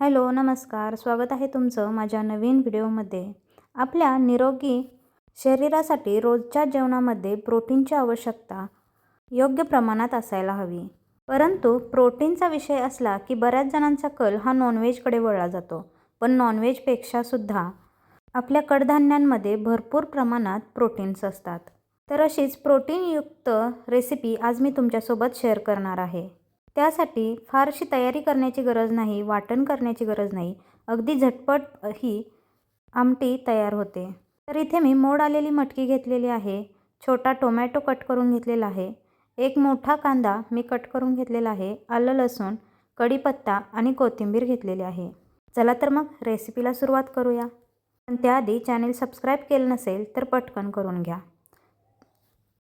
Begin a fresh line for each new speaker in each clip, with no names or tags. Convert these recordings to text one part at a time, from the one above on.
Hello नमस्कार. स्वागत आहे तुमचं माझ्या नवीन व्हिडिओमध्ये. आपल्या निरोगी शरीरासाठी रोजच्या जेवणामध्ये प्रोटीनची आवश्यकता योग्य प्रमाणात असायला हवी. परंतु प्रोटीनचा विषय असला की बऱ्याच जणांचा कल हा नॉनव्हेजकडे वळला जातो. पण नॉनव्हेजपेक्षासुद्धा आपल्या कडधान्यांमध्ये भरपूर प्रमाणात प्रोटीन्स असतात. तर अशीच प्रोटीनयुक्त रेसिपी आज मी तुमच्यासोबत शेअर करणार आहे. त्यासाठी फारशी तयारी करण्याची गरज नाही वाटण करण्याची गरज नाही. अगदी झटपट ही आमटी तयार होते. तर इथे मी मोड आलेली मटकी घेतलेली आहे. छोटा टोमॅटो कट करून घेतलेला आहे. एक मोठा कांदा मी कट करून घेतलेला आहे. आलं लसूण कढीपत्ता आणि कोथिंबीर घेतलेली आहे. चला तर मग रेसिपीला सुरुवात करूया. पण त्याआधी चॅनेल सबस्क्राईब केलं नसेल तर पटकन करून घ्या.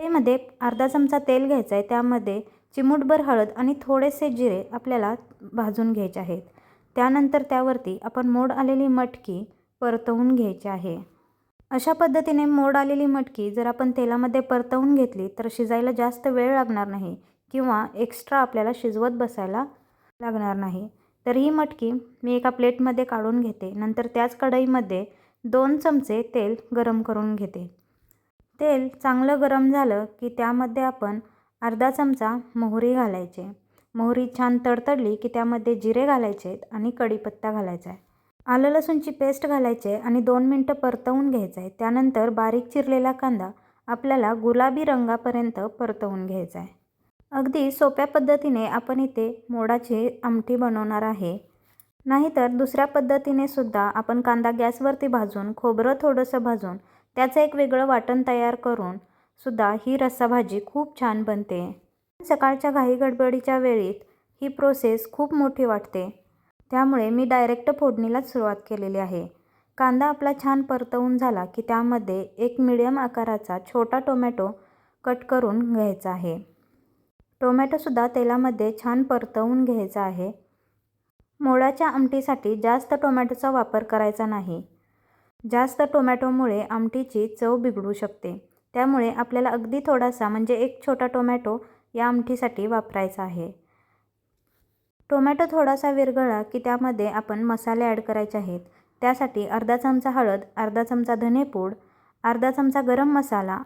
तेमध्ये अर्धा चमचा तेल घ्यायचं आहे त्यामध्ये चिमूटभर हळद आणि थोडेसे जिरे आपल्याला भाजून घ्यायचे आहेत. त्यानंतर त्यावरती आपण मोड आलेली मटकी परतवून घ्यायची आहे. अशा पद्धतीने मोड आलेली मटकी जर आपण तेलामध्ये परतवून घेतली तर शिजायला जास्त वेळ लागणार नाही किंवा एक्स्ट्रा आपल्याला शिजवत बसायला लागणार नाही. तर ही मटकी मी एका प्लेटमध्ये काढून घेते. नंतर त्याच कढईमध्ये दोन चमचे तेल गरम करून घेते. तेल चांगलं गरम झालं की त्यामध्ये आपण अर्धा चमचा मोहरी घालायचे. मोहरी छान तडतडली की त्यामध्ये जिरे घालायचे आणि कढीपत्ता घालायचा आहे. आलं लसूणची पेस्ट घालायचे आणि दोन मिनटं परतवून घ्यायचं आहे. त्यानंतर बारीक चिरलेला कांदा आपल्याला गुलाबी रंगापर्यंत परतवून घ्यायचा आहे. अगदी सोप्या पद्धतीने आपण इथे मोडाची आमटी बनवणार आहे. नाहीतर दुसऱ्या पद्धतीने सुद्धा आपण कांदा गॅसवरती भाजून खोबरं थोडंसं भाजून त्याचं एक वेगळं वाटण तयार करून सुद्धा ही रस्साभाजी खूप छान बनते. सकाळच्या घाई गडबडीच्या वेळीत ही प्रोसेस खूप मोठी वाटते. त्यामुळे मी डायरेक्ट फोडणीलाच सुरुवात केलेली आहे. कांदा आपला छान परतवून झाला की त्यामध्ये एक मिडियम आकाराचा छोटा टोमॅटो कट करून घ्यायचा आहे. टोमॅटोसुद्धा तेलामध्ये छान परतवून घ्यायचा आहे. मोळ्याच्या आमटीसाठी जास्त टोमॅटोचा वापर करायचा नाही. जास्त टोमॅटोमुळे आमटीची चव बिघडू शकते. त्यामुळे आपल्याला अगदी थोडासा म्हणजे एक छोटा टोमॅटो या आमटीसाठी वापरायचा आहे. टोमॅटो थोडासा विरघळला की त्यामध्ये आपण मसाले ॲड करायचे आहेत. त्यासाठी अर्धा चमचा हळद अर्धा चमचा धनेपूड अर्धा चमचा गरम मसाला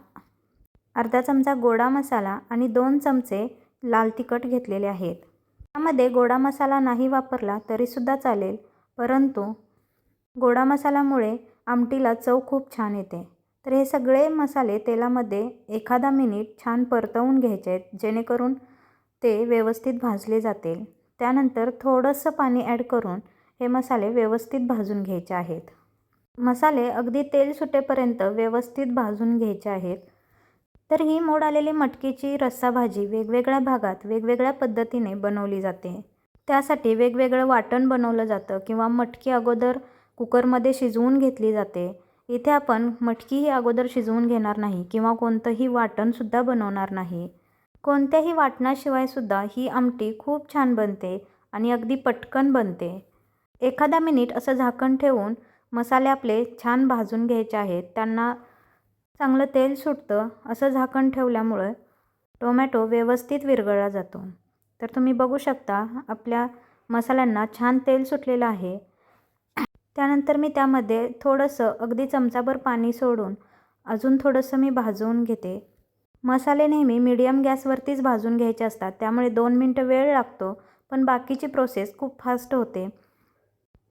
अर्धा चमचा गोडा मसाला आणि दोन चमचे लाल तिखट घेतलेले आहेत. त्यामध्ये गोडा मसाला नाही वापरला तरीसुद्धा चालेल परंतु गोडा मसाल्यामुळे आमटीला चव खूप छान येते. तर हे सगळे मसाले तेलामध्ये एखादा मिनिट छान परतवून घ्यायचे आहेत जेणेकरून ते व्यवस्थित भाजले जातील. त्यानंतर थोडंसं पाणी ॲड करून हे मसाले व्यवस्थित भाजून घ्यायचे आहेत. मसाले अगदी तेल सुटेपर्यंत व्यवस्थित भाजून घ्यायचे आहेत. तर ही मोड आलेली मटकीची रस्सा भाजी वेगवेगळ्या भागात वेगवेगळ्या पद्धतीने बनवली जाते. त्यासाठी वेगवेगळं वाटण बनवलं जातं किंवा मटकी अगोदर कुकरमध्ये शिजवून घेतली जाते. इथे आपण मटकी ही अगोदर शिजवून घेणार नाही किंवा कोणतंही वाटणसुद्धा बनवणार नाही. कोणत्याही वाटणाशिवाय सुद्धा ही आमटी खूप छान बनते आणि अगदी पटकन बनते. एखादा मिनिट असं झाकण ठेवून मसाले आपले छान भाजून घ्यायचे आहेत. त्यांना चांगलं तेल सुटतं असं झाकण ठेवल्यामुळं टोमॅटो व्यवस्थित विरघळला जातो. तर तुम्ही बघू शकता आपल्या मसाल्यांना छान तेल सुटलेलं आहे. त्यानंतर मी त्यामध्ये थोडंसं अगदी चमचाभर पाणी सोडून अजून थोडंसं मी भाजवून घेते. मसाले नेहमी मीडियम गॅसवरतीच भाजून घ्यायचे असतात त्यामुळे दोन मिनटं वेळ लागतो पण बाकीची प्रोसेस खूप फास्ट होते.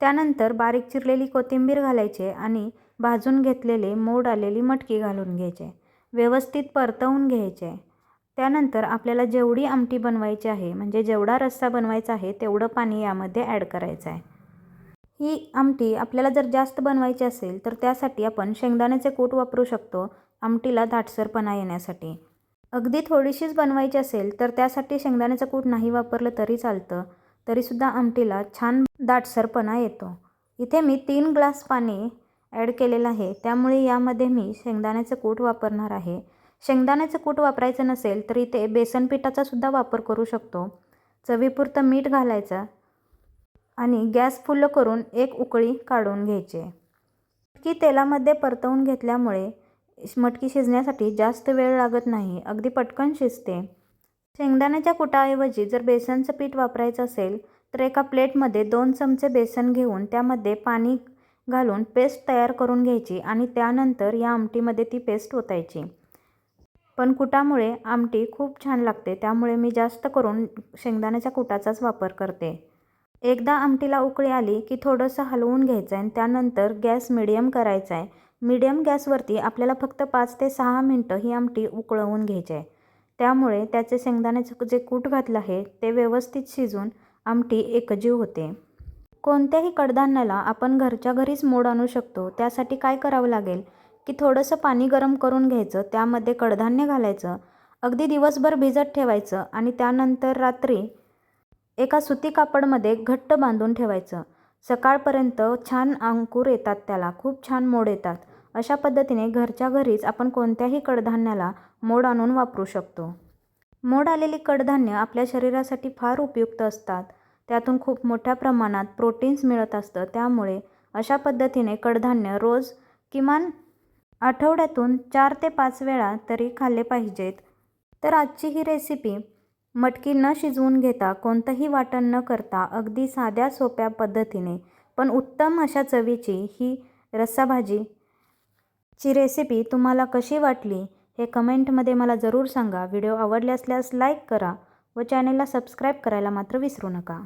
त्यानंतर बारीक चिरलेली कोथिंबीर घालायचे आणि भाजून घेतलेले मोड आलेली मटकी घालून घ्यायचे. व्यवस्थित परतवून घ्यायचे. त्यानंतर आपल्याला जेवढी आमटी बनवायची आहे म्हणजे जेवढा रस्सा बनवायचा आहे तेवढं पाणी यामध्ये ॲड करायचं आहे. ही आमटी आपल्याला जर जास्त बनवायची असेल तर त्यासाठी आपण शेंगदाण्याचे कूट वापरू शकतो आमटीला दाटसरपणा येण्यासाठी. अगदी थोडीशीच बनवायची असेल तर त्यासाठी शेंगदाण्याचं कूट नाही वापरलं तरी चालतं तरीसुद्धा आमटीला छान दाटसरपणा येतो. इथे मी तीन ग्लास पाणी ॲड केलेलं आहे त्यामुळे यामध्ये मी शेंगदाण्याचं कूट वापरणार आहे. शेंगदाण्याचं कूट वापरायचं नसेल तर इथे बेसन पिठाचा सुद्धा वापर करू शकतो. चवीपुरतं मीठ घालायचं आणि गॅस फुल्ल करून एक उकळी काढून घ्यायची. की तेलामध्ये परतवून घेतल्यामुळे मटकी शिजण्यासाठी जास्त वेळ लागत नाही अगदी पटकन शिजते. शेंगदाण्याच्या कुटाऐवजी जर बेसनचं पीठ वापरायचं असेल तर एका प्लेटमध्ये दोन चमचे बेसन घेऊन त्यामध्ये पाणी घालून पेस्ट तयार करून घ्यायची आणि त्यानंतर या आमटीमध्ये ती पेस्ट ओतायची. पण कुटामुळे आमटी खूप छान लागते त्यामुळे मी जास्त करून शेंगदाण्याच्या कुटाचाच वापर करते. एकदा आमटीला उकळी आली की थोडंसं हलवून घ्यायचं आहे आणि त्यानंतर गॅस मिडियम करायचा आहे मिडियम गॅसवरती आपल्याला फक्त पाच ते सहा मिनटं ही आमटी उकळवून घ्यायची आहे त्यामुळे त्याचे शेंगदाण्याचं जे कूट घातलं आहे ते व्यवस्थित शिजून आमटी एकजीव होते. कोणत्याही कडधान्याला आपण घरच्या घरीच मोड आणू शकतो त्यासाठी काय करावं लागेल? की थोडंसं पाणी गरम करून घ्यायचं त्यामध्ये कडधान्य घालायचं अगदी दिवसभर भिजत ठेवायचं आणि त्यानंतर रात्री एका सुती कापडमध्ये घट्ट बांधून ठेवायचं. सकाळपर्यंत छान अंकुर येतात त्याला खूप छान मोड येतात. अशा पद्धतीने घरच्या घरीच आपण कोणत्याही कडधान्याला मोड आणून वापरू शकतो. मोड आलेली कडधान्य आपल्या शरीरासाठी फार उपयुक्त असतात. त्यातून खूप मोठ्या प्रमाणात प्रोटीन्स मिळत असतं. त्यामुळे अशा पद्धतीने कडधान्य रोज किमान आठवड्यातून चार ते पाच वेळा तरी खाल्ले पाहिजेत. तर आजची ही रेसिपी मटकी न शिजवून घेता कोणतंही वाटण न करता अगदी साध्या सोप्या पद्धतीने पण उत्तम अशा चवीची ही रस्साभाजी ची रेसिपी तुम्हाला कशी वाटली हे कमेंटमध्ये मला जरूर सांगा. व्हिडिओ आवडले असल्यास लाईक करा व चॅनलला सबस्क्राईब करायला मात्र विसरू नका.